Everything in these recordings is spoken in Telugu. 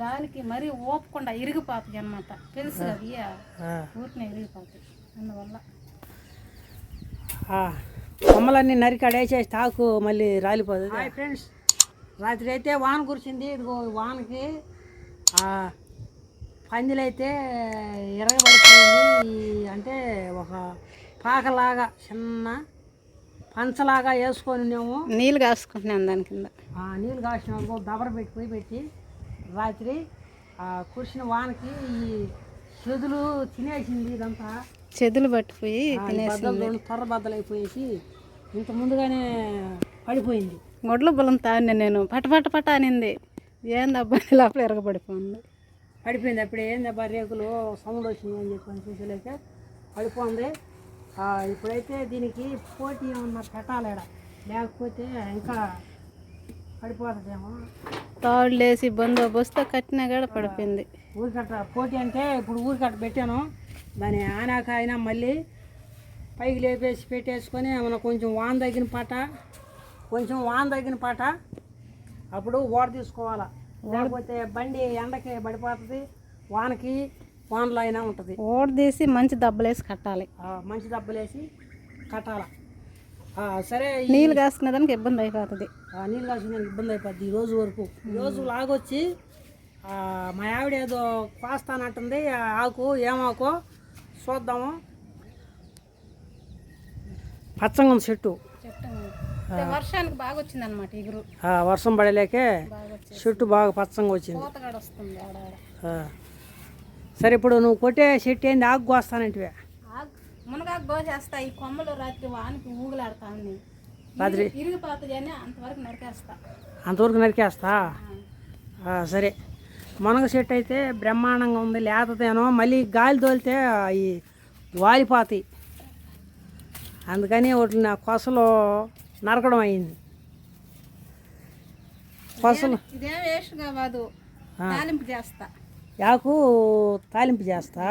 గాలికి మరీ ఓపకుండా ఇరిగిపోతాయి అనమాట తెలుసు ఆ, ఊరినే ఇరిగిపోతాయి. అందువల్ల. ఆ. కొమ్మలన్నీ నరికి అడేసేసి తాకు మళ్ళీ రాలిపోతుంది హాయ్ ఫ్రెండ్స్. రాత్రి అయితే వాన కురిసింది. ఇదిగో వానకి ఆ, పందిలైతే ఎరగబడిపోయింది అంటే ఒక పాకలాగా చిన్న పంచలాగా వేసుకొని ఉన్నాము. నీళ్ళు కాసుకుంటున్నాను దాని కింద. ఆ నీళ్ళు కాసిన. దబర పెట్టి పోయి పెట్టి రాత్రి ఆ కురిసిన వానకి ఈ చెదులు తినేసింది ఇదంతా. చెదులు పట్టిపోయి ఆ, ఈ బద్దలు అయిపోయేసి ఇంత ముందుగానే పడిపోయింది. గొడ్ల బలం తాగిన నేను. పట పట పట అనింది. ఏందబ్బా లోపల ఎరగబడిపోయింది. పడిపోయింది. అప్పుడే ఏందబ్బా రేకులు సౌండ్ వచ్చింది అని చెప్పని చూసేలేక పడిపోయింది. ఆ, ఇప్పుడైతే దీనికి పోటీ ఏమన్నా పెట్టాలేడ? లేకపోతే ఇంకా పడిపోతుందేమో? వేసి బందోబస్తు కట్టినా కూడా పడిపోయింది. ఊరికట్ట పోటీ అంటే ఇప్పుడు ఊరికట్ట పెట్టాను. దాని ఆనాక అయినా మళ్ళీ పైకి లేపేసి పెట్టేసుకొని ఏమన్నా కొంచెం వాన తగ్గిన పాట కొంచెం వాన తగ్గిన పాట అప్పుడు ఓడ తీసుకోవాలా. లేకపోతే బండి ఎండకి పడిపోతుంది వానకి వానలో అయినా ఉంటుంది. ఓడ తీసి మంచి దెబ్బలేసి కట్టాలి. మంచి దెబ్బలేసి కట్టాల. సరే నీళ్ళు కాసుకునే దానికి ఇబ్బంది అయిపోతుంది. ఆ నీళ్ళు కాసిన ఇబ్బంది అయిపోద్ది ఈ రోజు వరకు. ఈ రోజు లాగొచ్చి ఆ, మా ఆవిడ ఏదో కోస్తానంటుంది ఆ ఆకు ఏమాకో చూద్దాము. పచ్చంగా ఉంది చెట్టు. వర్షానికి బాగా వచ్చింది అనమాట ఇగురు ఆ, వర్షం పడలేకే చెట్టు బాగా పచ్చంగా వచ్చింది. సరే ఇప్పుడు నువ్వు కొట్టే చెట్టు ఏంది? ఆకు కోస్తానంటివే. మునగాకు గోసేస్తా ఈ కొమ్మలు రాత్రి వానికి ఊగులాడుతా ఉన్నాయి రాత్రి ఇరిగిపోతుంది అని అంతవరకు నరికేస్తా. అంతవరకు నరికేస్తా? సరే. మునగ చెట్టు అయితే బ్రహ్మాండంగా ఉంది లేతదేనో మళ్ళీ గాలి తోలితే అవి వాలిపోతాయి. అందుకని వాటిని నా కొసలు నరకడం అయింది. కొసలు ఇదేం కాదు తాలింపు చేస్తా. యాకు తాలింపు చేస్తా?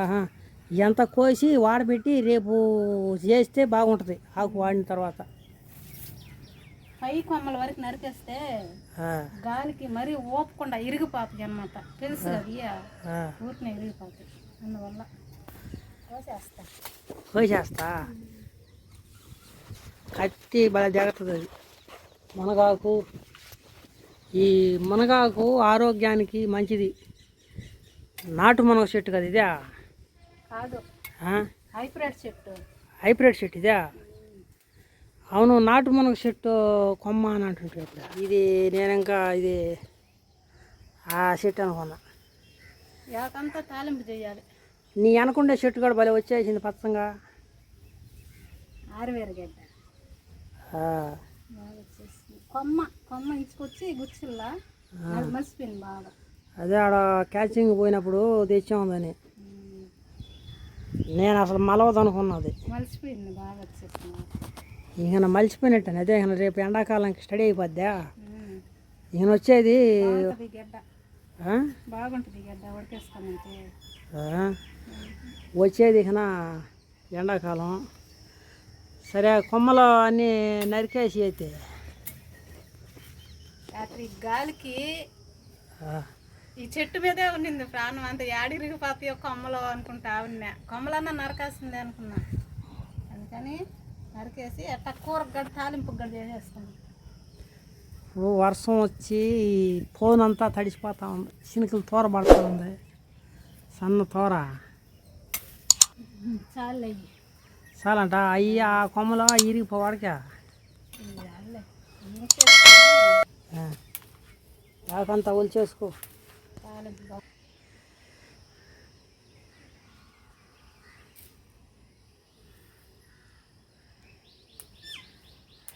ఆహా. ఎంత కోసి వాడబెట్టి రేపు చేస్తే బాగుంటుంది ఆకు వాడిన తర్వాత. పై కొమ్మల వరకు నరికేస్తే గాలికి మరీ ఓపకుండా ఇరిగిపోతాయి అనమాట తెలుసు. ఊరినే ఇరిగిపోతాయి. అందువల్ల కోసేస్తా. కోసేస్తా. కత్తి బాగా జాగ్రత్తది అది. మునగాకు ఈ మునగాకు ఆరోగ్యానికి మంచిది. నాటు మునగ చెట్టు కదా ఇదే? కాదు? హైబ్రిడ్ చెట్టు. హైబ్రిడ్ చెట్టు ఇదే? అవును నాటు మునగ చెట్టు కొమ్మ అని అంటుంటారు ఇది నేను ఇంకా ఇది ఆ చెట్టు అనుకున్నా. యాకంతా తాలింపు చేయాలి. నీ అనుకుండే చెట్టు కూడా భలే వచ్చేసింది పచ్చంగా. ఆరువేరు గడ్డ కొమ్మ కొమ్మ ఇచ్చుకొచ్చి గుచ్చిల్లా. అది మలిసిపోయింది బాగా. అదే ఆడ క్యాచింగ్ పోయినప్పుడు తెచ్చామని ఉమ్. నేను అసలు మలవదు అనుకున్నది మలిసిపోయింది బాగా వచ్చేసింది. ఇక మలిచిపోయినట్టు అదే ఇక రేపు ఎండాకాలంకి స్టడీ అయిపోద్దా. ఇక వచ్చేది? వచ్చేది ఇక ఎండాకాలం. సరే కొమ్మలు అన్నీ నరికేసి అయితే. రాత్రి గాలికి ఈ చెట్టు మీదే ఉండింది ప్రాణం. అంతా యాడిరిగిపోతాయో కొమ్మలు అనుకుంటా ఉన్నా కొమ్మలన్నా నరకాల్సిందే అనుకున్నా. అందుకని నరికేసి ఎట్ట కూర గడ్డ తాలింపు గడ్డ చేసేసుకున్నాం. ఇప్పుడు వర్షం వచ్చి ఫోన్ అంతా తడిసిపోతా ఉంది. చినుకులు తోర పడుతూ ఉంది. సన్న తోర. చాలు. అయ్యి చాలంట? అయ్యి ఆ కొమ్మలు ఇరిగిపోవాడికా? ఆకంతా ఒలిచేసుకో.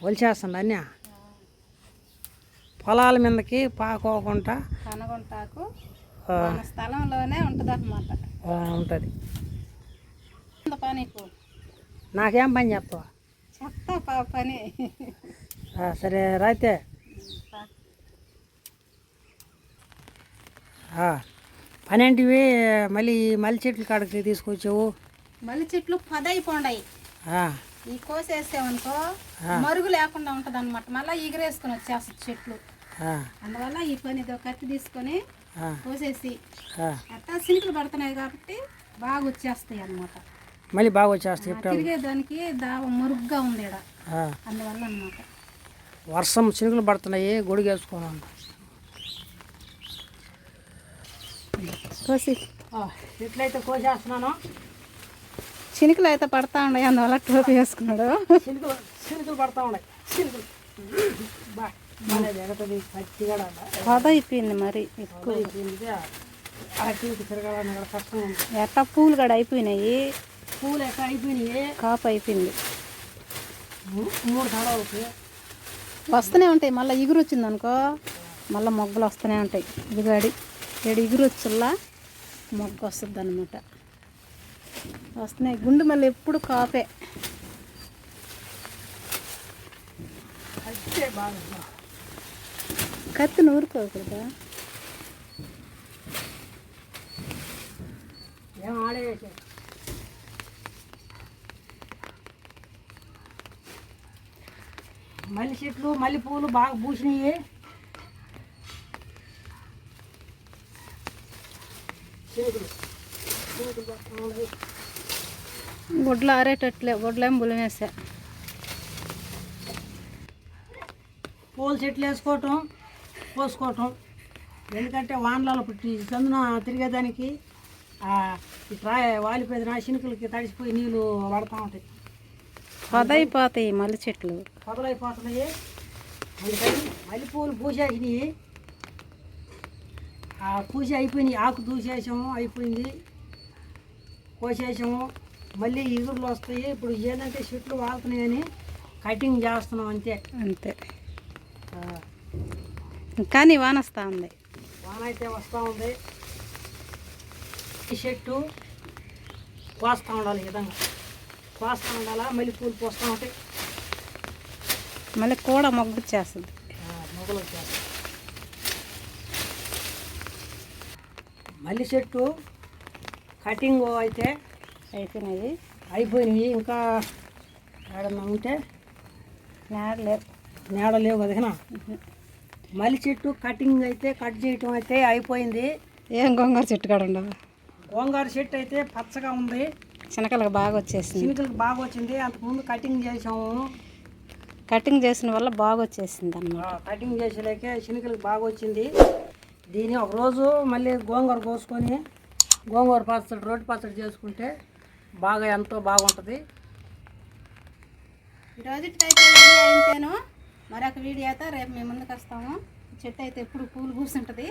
ఒలిచేస్తుంది అన్నీ పొలాల మీదకి పాకోకుండా కనగొంటాకు స్థలంలోనే ఉంటుంది అనమాట ఉంటుంది. పనికి నాకేం? పని చెప్తావా చెత్త ప- పని సరే రాయితే. ఆ, పని ఏంటివి మళ్ళీ మల్లి చెట్ల కాడికి తీసుకొచ్చావు? మల్లి చెట్లు పదైపోండాయి. ఈ కోసేసామనుకో మరుగు లేకుండా ఉంటది అనమాట మళ్ళీ ఎగిరేసుకుని వచ్చేస్తుంది చెట్లు. అందువల్ల ఈ పని కత్తి తీసుకొని కోసేసి. అట్టా సినికలు పడుతున్నాయి కాబట్టి బాగా వచ్చేస్తాయి అన్నమాట. మళ్ళీ బాగా వచ్చేస్తాయి తిరిగేదానికి దావ మురుగ్గా ఉంది అందువల్ల అన్నమాట. వర్షం చినుకులు పడుతున్నాయి గొడుగు వేసుకున్నాను కోసి ఎట్లయితే కోసేస్తున్నాను? చినుకులు అయితే పడతా ఉన్నాయి అందువల్ల టోపీ వేసుకున్నాడు. చినుకులు చినుకులు పడతా ఉన్నాయి. చినుకులు. పొద అయిపోయింది మరి ఎక్కువ. ఎట్టా పూలు కూడా అయిపోయినాయి. పూలు ఎక్కడ అయిపోయినాయి? కాపు అయిపోయింది. మూడు తడవలకి వస్తూనే ఉంటాయి. మళ్ళీ ఇగురు వచ్చింది అనుకో మళ్ళీ మొగ్గలు వస్తూనే ఉంటాయి. ఇదిగాడి ఏడు ఇగురు వచ్చుల్లా మొగ్గ వస్తుంది అనమాట వస్తున్నాయి. గుండు మళ్ళీ ఎప్పుడు కాపే. కత్తి నూరుకోకూడదా? మల్లె చెట్లు మల్లె పూలు బాగా పూసినాయి చినుకులు చినుకులు పడుతూ ఉన్నాయి. గుడ్లు ఆరేటట్లే గుడ్లేం బులిమేసా పూల చెట్లు వేసుకోవటం పోసుకోవటం ఎందుకంటే వానలలో పుట్టి చందున తిరిగేదానికి రాయ వాలిపోయిన చినుకులకి తడిసిపోయి నీళ్ళు పడతా ఉంటాయి. పొదైపోతాయి మల్లె చెట్లు. పొదలైపోతున్నాయి. అందుకని మళ్ళీ పూలు పూసేసినాయి ఆ పూసి అయిపోయినాయి ఆకు దూసేసాము అయిపోయింది. కోసేసాము. మళ్ళీ ఇగురులు వస్తాయి. ఇప్పుడు ఏంటంటే చెట్లు వాళ్తున్నాయని కటింగ్ చేస్తున్నాం అంతే. అంతే. కానీ వానొస్తా ఉంది. వాన అయితే వస్తూ ఉంది. ఈ చెట్టు కోస్తూ ఉండాలి ఈ విధంగా. కోస్తూ ఉండాలా? మళ్ళీ పూలు పోస్తూ ఉంటాయి. మళ్ళీ కూడా మొగ్గు వచ్చేస్తుంది. ఆ, మొగలు మల్లి చెట్టు కటింగ్ అయితే అయిపోయినాయి. అయిపోయినాయి. ఇంకా ఏడన్నా ఉంటే నేడలేదు నేడ లేవు కదా మల్లి చెట్టు కటింగ్ అయితే కట్ చేయటం అయితే అయిపోయింది. ఏం గోంగూర చెట్టు కాడ ఉండవు? గోంగార చెట్టు అయితే పచ్చగా ఉంది. చినకలకు బాగా వచ్చేసింది చినుకులకు బాగా వచ్చింది. అంతకుముందు కటింగ్ చేసాము కటింగ్ చేసిన వల్ల బాగా వచ్చేసింది అన్నమాట. ఆ, కటింగ్ చేసేలాకే చినుకులకు బాగా వచ్చింది. దీన్ని ఒకరోజు మళ్ళీ గోంగూర కోసుకొని గోంగూర పచ్చడి రోటి పచ్చడి చేసుకుంటే బాగా ఎంతో బాగుంటుంది. ఈరోజు అయితేను మరొక వీడియో అయితే రేపు మేము ముందుకు వస్తాము. చెట్టు అయితే ఎప్పుడు పూలు కూర్చుంటుంది